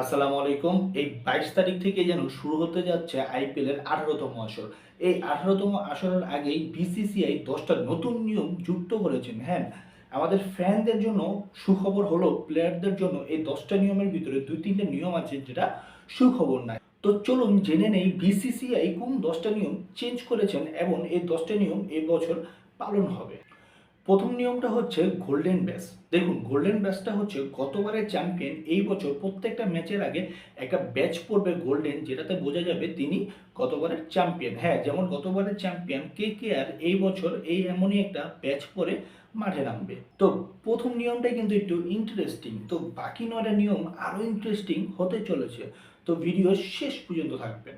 আসসালামু আলাইকুম। এই বাইশ তারিখ থেকে যেন শুরু হতে যাচ্ছে আইপিএল এর আঠারোতম আসর। এই আঠারোতম আসরের আগেই বিসিসিআই দশটা নতুন নিয়ম যুক্ত করেছেন হ্যাঁ। আমাদের ফ্যানদের জন্য সুখবর হলো, প্লেয়ারদের জন্য এই দশটা নিয়মের ভিতরে দুই তিনটে নিয়ম আছে যেটা সুখবর নাই। তো চলুন জেনে নেই বিসিসিআই কোন দশটা নিয়ম চেঞ্জ করেছেন এবং এই দশটা নিয়ম এবছর পালন হবে। প্রথম নিয়মটা হচ্ছে গোল্ডেন ব্যাস দেখুন গোল্ডেন ব্যাচটা হচ্ছে গতবারের চ্যাম্পিয়ন এই বছর প্রত্যেকটা ম্যাচের আগে একটা ব্যাচ পড়বে গোল্ডেন যেটাতে বোঝা যাবে তিনি গতবারের চ্যাম্পিয়ন হ্যাঁ যেমন গতবারের চ্যাম্পিয়ন কে কে আর এই বছর এই এমনই একটা ব্যাচ পরে মাঠে নামবে। তো প্রথম নিয়মটাই কিন্তু একটু ইন্টারেস্টিং তো বাকি নয়টা নিয়ম আরও ইন্টারেস্টিং হতে চলেছে। তো ভিডিও শেষ পর্যন্ত থাকবেন।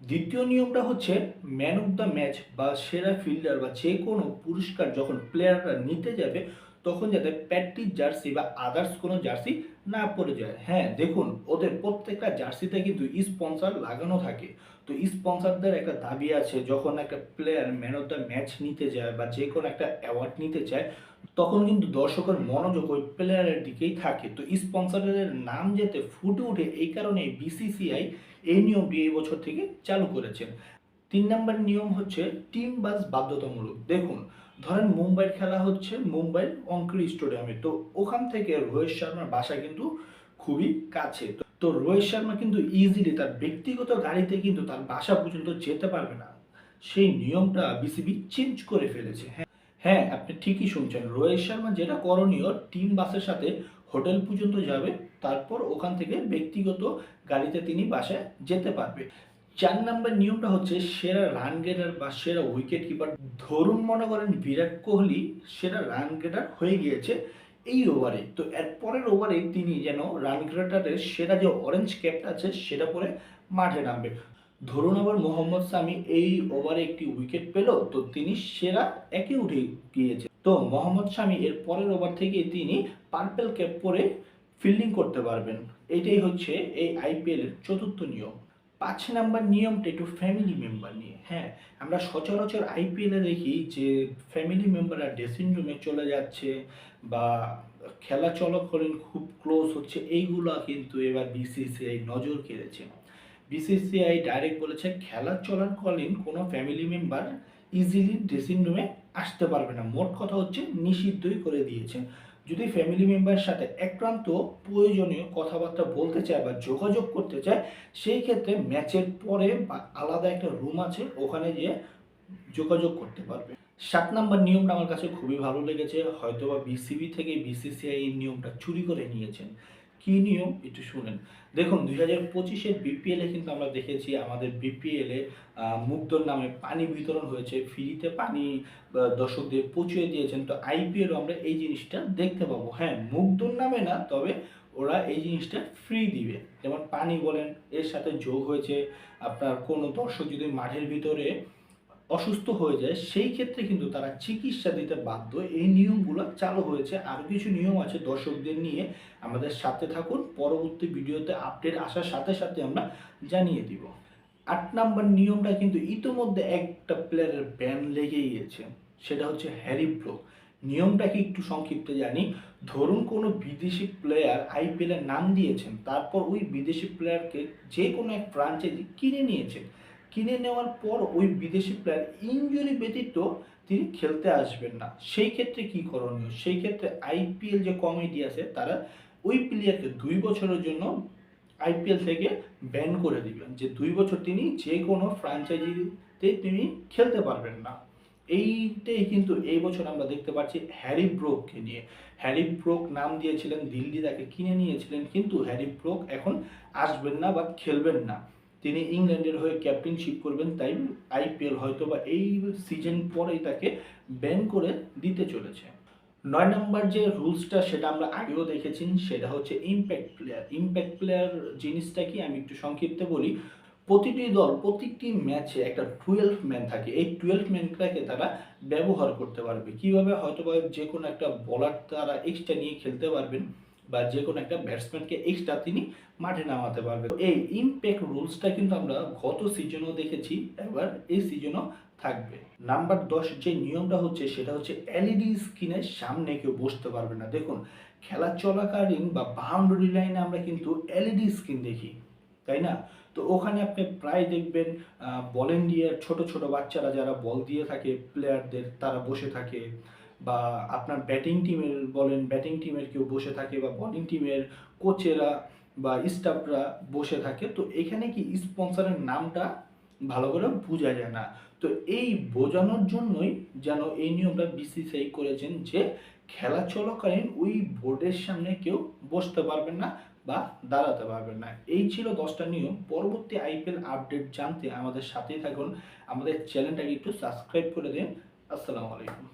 দ্বিতীয় নিয়মটা হচ্ছে ম্যান অফ দ্য ম্যাচ বা সেরা ফিল্ডার বা যে কোনো পুরস্কার যখন প্লেয়াররা নিতে যাবে, তখন যাতে প্যাট্রিক জার্সি বা আদার্স কোনো জার্সি না পড়ে যায়। হ্যাঁ দেখুন, ওদের প্রত্যেকটা জার্সিতে কিন্তু স্পন্সর লাগানো থাকে। তো স্পন্সরদের একটা দাবি আছে, যখন একটা player man of the match নিতে যায় বা যে কোনো একটা অ্যাওয়ার্ড নিতে চায়, তখন কিন্তু দর্শকের মনোযোগ ওই প্লেয়ারের দিকেই থাকে। তো স্পন্সরের নাম যেতে ফুটে উঠে, এই কারণে বিসিসিআই এই নিয়মটি এই বছর থেকে চালু করেছেন তিন নম্বর নিয়ম হচ্ছে টিম বাস বাধ্যতামূলক। দেখুন ধরেন মুম্বাইয়ের খেলা হচ্ছে মুম্বাইয়ের অঙ্করি স্টেডিয়ামে। তো ওখান থেকে রোহিত শর্মার বাসা কিন্তু খুবই কাছে। তো- রোহিত শর্মা কিন্তু ইজিলি তার ব্যক্তিগত গাড়িতে কিন্তু তার বাসা পর্যন্ত যেতে পারবে না। সেই নিয়মটা বিসিবি চেঞ্জ করে ফেলেছে। হ্যাঁ হ্যাঁ আপনি ঠিকই শুনছেন। রোহিত শর্মা যেটা করণীয় টিম বাসের সাথে হোটেল পর্যন্ত যাবে, তারপর ওখান থেকে ব্যক্তিগত গাড়িতে তিনি বাসায় যেতে পারবে। চার নম্বর নিয়মটা হচ্ছে সেরা রান গেটার বা সেরা উইকেট কিপার ধরুন মনে করেন বিরাট কোহলি সেরা রান গেটার হয়ে গিয়েছে এই ওভারে তো এর পরের ওভারে তিনি যেন রান গেটারের সেরা যে অরেঞ্জ ক্যাপটা আছে সেটা পরে মাঠে নামবে। ধরুন আবার মোহাম্মদ সামি এই ওভারে একটি উইকেট পেল, তো তিনি সেরা একে উঠে গিয়েছে। তো মোহাম্মদ শামি এর পরের ওভার থেকে তিনি পার্পেল ক্যাপ পরে ফিল্ডিং করতে পারবেন। এটাই হচ্ছে এই আইপিএল এর চতুর্থ নিয়ম। পাঁচ নাম্বার নিয়মটা একটু ফ্যামিলি মেম্বার নিয়ে। হ্যাঁ আমরা সচরাচর আইপিএলে দেখি যে ফ্যামিলি মেম্বাররা ড্রেসিং রুমে চলে যাচ্ছে বা খেলা চলাকালীন খুব ক্লোজ হচ্ছে, এইগুলো কিন্তু এবার বিসিসিআই নজর কেড়েছে। বিসিসিআই ডাইরেক্ট বলেছে, খেলা চলাকালীন কোনো ফ্যামিলি মেম্বার ইজিলি ড্রেসিং রুমে আসতে পারবে না। মোট কথা হচ্ছে নিষিদ্ধই করে দিয়েছে। যদি ফ্যামিলি মেম্বারের সাথে একান্ত প্রয়োজনীয় কথাবার্তা বলতে চায় বা যোগাযোগ করতে চায়, সেই ক্ষেত্রে ম্যাচের পরে বা আলাদা একটা রুম আছে, ওখানে গিয়ে যোগাযোগ করতে পারবে। সাত নাম্বার নিয়মটা আমার কাছে খুবই ভালো লেগেছে। হয়তোবা বিসিবি থেকে বিসিসিআই এই নিয়মটা চুরি করে নিয়েছেন। কি নিয়ম একটু শুনেন। দেখুন, দুই হাজার পঁচিশের বিপিএলে কিন্তু আমরা দেখেছি আমাদের বিপিএলে মুগ্ধর নামে পানি বিতরণ হয়েছে, ফ্রিতে পানি দর্শকদের পৌঁছে দিয়েছেন। তো আইপিএল আমরা এই জিনিসটা দেখতে পাবো। হ্যাঁ মুগ্ধর নামে না, তবে ওরা এই জিনিসটা ফ্রি দিবে। যেমন পানি বলেন, এর সাথে যোগ হয়েছে। আপনার কোনো দর্শক যদি মাঠের ভিতরে অসুস্থ হয়ে যায়, সেই ক্ষেত্রে কিন্তু তারা চিকিৎসা দিতে বাধ্য। এই নিয়মগুলো চালু হয়েছে। আরও কিছু নিয়ম আছে দর্শকদের নিয়ে। আমাদের সাথে থাকুন। পরবর্তী ভিডিওতে আপডেট আসার সাথে সাথে আমরা জানিয়ে দিব। আট নাম্বার নিয়মটা কিন্তু ইতোমধ্যে একটা প্লেয়ারের ব্যান লেগে গিয়েছে সেটা হচ্ছে হ্যারি ব্রোক নিয়মটা কি একটু সংক্ষিপ্ত জানি। ধরুন কোনো বিদেশি প্লেয়ার আইপিএল এর নাম দিয়েছেন, তারপর ওই বিদেশি প্লেয়ারকে যে কোনো এক ফ্রাঞ্চাইজি কিনে নিয়েছেন কিনে নেওয়ার পর ওই বিদেশি প্লেয়ার ইনজুরি ব্যতীত তিনি খেলতে আসবেন না। সেই ক্ষেত্রে কি করণীয়? সেই ক্ষেত্রে আইপিএল যে কমিটি আছে, তারা ওই প্লেয়ারকে দুই বছরের জন্য আইপিএল থেকে ব্যান করে দিবেন। যে দুই বছর তিনি যে কোনো ফ্র্যাঞ্চাইজিতে তিনি খেলতে পারবেন না। এইটাই কিন্তু এই বছর আমরা দেখতে পাচ্ছি হ্যারি ব্রোককে নিয়ে। হ্যারি ব্রোক নাম দিয়েছিলেন, দিল্লি তাকে কিনে নিয়েছিলেন, কিন্তু হ্যারি ব্রোক এখন আসবেন না বা খেলবেন না। তিনি ইংল্যান্ডের হয়ে ক্যাপ্টেনশিপ করবেন, তাই আইপিএল হয়তো বা এই সিজন পরেই তাকে ব্যান করে দিতে চলেছে। নয় নম্বর যে রুলসটা সেটা আমরা আগেও দেখেছি, সেটা হচ্ছে ইম্প্যাক্ট প্লেয়ার ইম্প্যাক্ট প্লেয়ার জিনিসটা কি? আমি একটু সংক্ষিপ্তে বলি। প্রতিটি দল, প্রতিটি ম্যাচে একটা টুয়েলভ ম্যান থাকে। এই টুয়েলভ ম্যানটাকে তারা ব্যবহার করতে পারবে। কীভাবে? হয়তো বা যে কোনো একটা বলার তারা এক্সট্রা নিয়ে খেলতে পারবেন। বা যে কোনো একটা ব্যাটসম্যানকে এক্সট্রা তিনি মাঠে নামাতে পারবে এই ইম্প্যাক্ট রুলসটা কিন্তু আমরা গত সিজনেও দেখেছি, এবার এই সিজনও থাকবে। নাম্বার দশ যে নিয়মটা হচ্ছে, সেটা হচ্ছে এলইডি স্ক্রিনের সামনে কেউ বসতে পারবে না। দেখুন, খেলা চলাকালীন বা বাউন্ডারি লাইনে আমরা কিন্তু এলইডি স্ক্রিন দেখি, তাই না? তো ওখানে আপনি প্রায় দেখবেন ভলেন্টিয়ার ছোট ছোট বাচ্চারা যারা বল দিয়ে থাকে প্লেয়ারদের তারা বসে থাকে। বা আপনার ব্যাটিং টিমের বলেন ব্যাটিং টিমের কেউ বসে থাকে বা বোলিং টিমের কোচেরা বা স্টাফরা বসে থাকে, তো এখানে কি স্পন্সরের নামটা ভালো করে বোঝা যায় না? তো এই বোঝানোর জন্যই যেন এই নিয়মটা বিসিসিআই করেছেন যে খেলা চলাকালীন ওই বোর্ডের সামনে কেউ বসতে পারবেন না বা দাঁড়াতে পারবেন না। এই ছিল দশটা নিয়ম। পরবর্তী আইপিএল আপডেট জানতে আমাদের সাথেই থাকুন। আমাদের চ্যানেলটাকে একটু সাবস্ক্রাইব করে দিন। আসসালামু আলাইকুম।